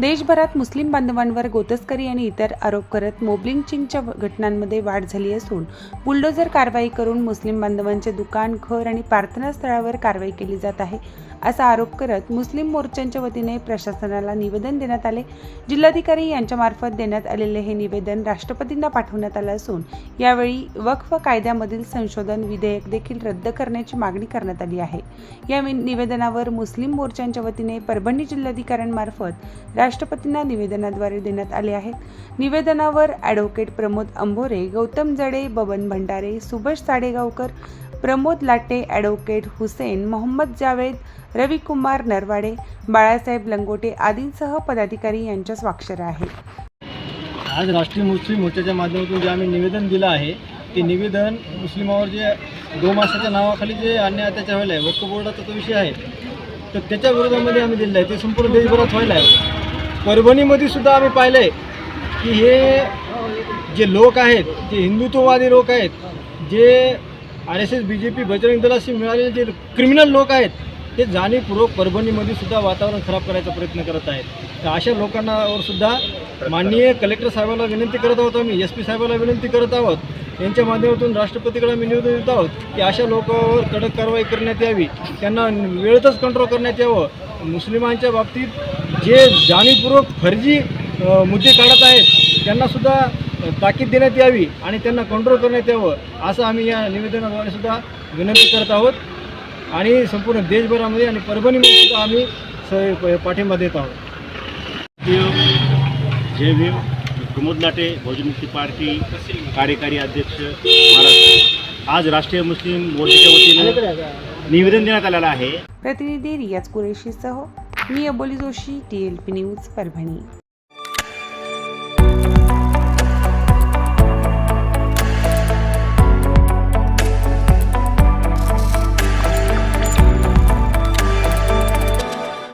देशभरात मुस्लिम बांधवांवर गोतस्करी आणि इतर आरोप करत मोबलिंचिंगच्या घटनांमध्ये वाढ झाली असून बुलडोझर कारवाई करून मुस्लिम बांधवांचे दुकान घर आणि प्रार्थना स्थळावर कारवाई केली जात आहे असा आरोप करत मुस्लिम मोर्चांच्या वतीने प्रशासनाला निवेदन देण्यात आले. जिल्हाधिकारी यांच्यामार्फत देण्यात आलेले हे निवेदन राष्ट्रपतींना पाठवण्यात आलं असून यावेळी वक्फ कायद्यामधील संशोधन विधेयक देखील रद्द करण्याची मागणी करण्यात आली आहे. या निवेदनावर मुस्लिम मोर्चांच्या वतीने परभणी जिल्हाधिकाऱ्यांमार्फत राष्ट्रपतींना निवेदनाद्वारे देण्यात आले आहेत. निवेदनावर ॲडव्होकेट प्रमोद अंभोरे गौतम जडे बबन भंडारे सुभाष साडेगावकर प्रमोद लाटे ॲडव्होकेट हुसेन मोहम्मद जावेद रविकुमार नरवाडे बाळासाहेब लंगोटे आदींसह पदाधिकारी यांच्या स्वाक्षऱ्या आहेत. आज राष्ट्रीय मुस्लिम मोर्चाच्या माध्यमातून जे आम्ही निवेदन दिलं आहे ते निवेदन मुस्लिमावर जे दो मासाच्या नावाखाली जे अन्याय अत्याचार व्हायला आहे वक्फ बोर्डाचा तो विषय आहे. तर त्याच्या विरोधामध्ये आम्ही दिलेलं आहे. ते संपूर्ण देशभरात व्हायला आहे. परभणीमध्ये सुद्धा आम्ही पाहिलं आहे की हे जे लोक आहेत जे हिंदुत्ववादी लोक आहेत जे R S S B J P Bajrang दलाशी मिळालेले जे क्रिमिनल लोक आहेत ते जाणीवपूर्वक परभणीमध्ये सुद्धा वातावरण खराब करायचा प्रयत्न करत आहेत. तर अशा लोकांनावर सुद्धा माननीय कलेक्टर साहेबाला विनंती करत आहोत आम्ही एस पी साहेबाला विनंती करत आहोत. यांच्या माध्यमातून राष्ट्रपतीकडे आम्ही निवेदन देत आहोत की अशा लोकांवर कडक कारवाई करण्यात यावी. त्यांना वेळेतच कंट्रोल करण्यात यावं. मुस्लिमांच्या बाबतीत जे जाणीवपूर्वक फर्जी मुद्दे काढत आहेत त्यांनासुद्धा ताकीद देण्यात यावी आणि त्यांना कंट्रोल करण्यात यावं असं आम्ही या निवेदनाद्वारे सुद्धा विनंती करत आहोत. आणि संपूर्ण देशभरामध्ये आणि परभणीमध्ये सुद्धा आम्ही स पाठिंबा देत आहोत. जय भीम. प्रमोद लाटे बहुजनमुक्ती पार्टी कार्यकारी अध्यक्ष महाराष्ट्र. आज राष्ट्रीय मुस्लिम मोर्चाच्या वतीने निवेदन देण्यात आलेलं आहे. प्रतिनिधी रियाज कुरेशीसह मी Aboli Joshi T L P news Parbhani.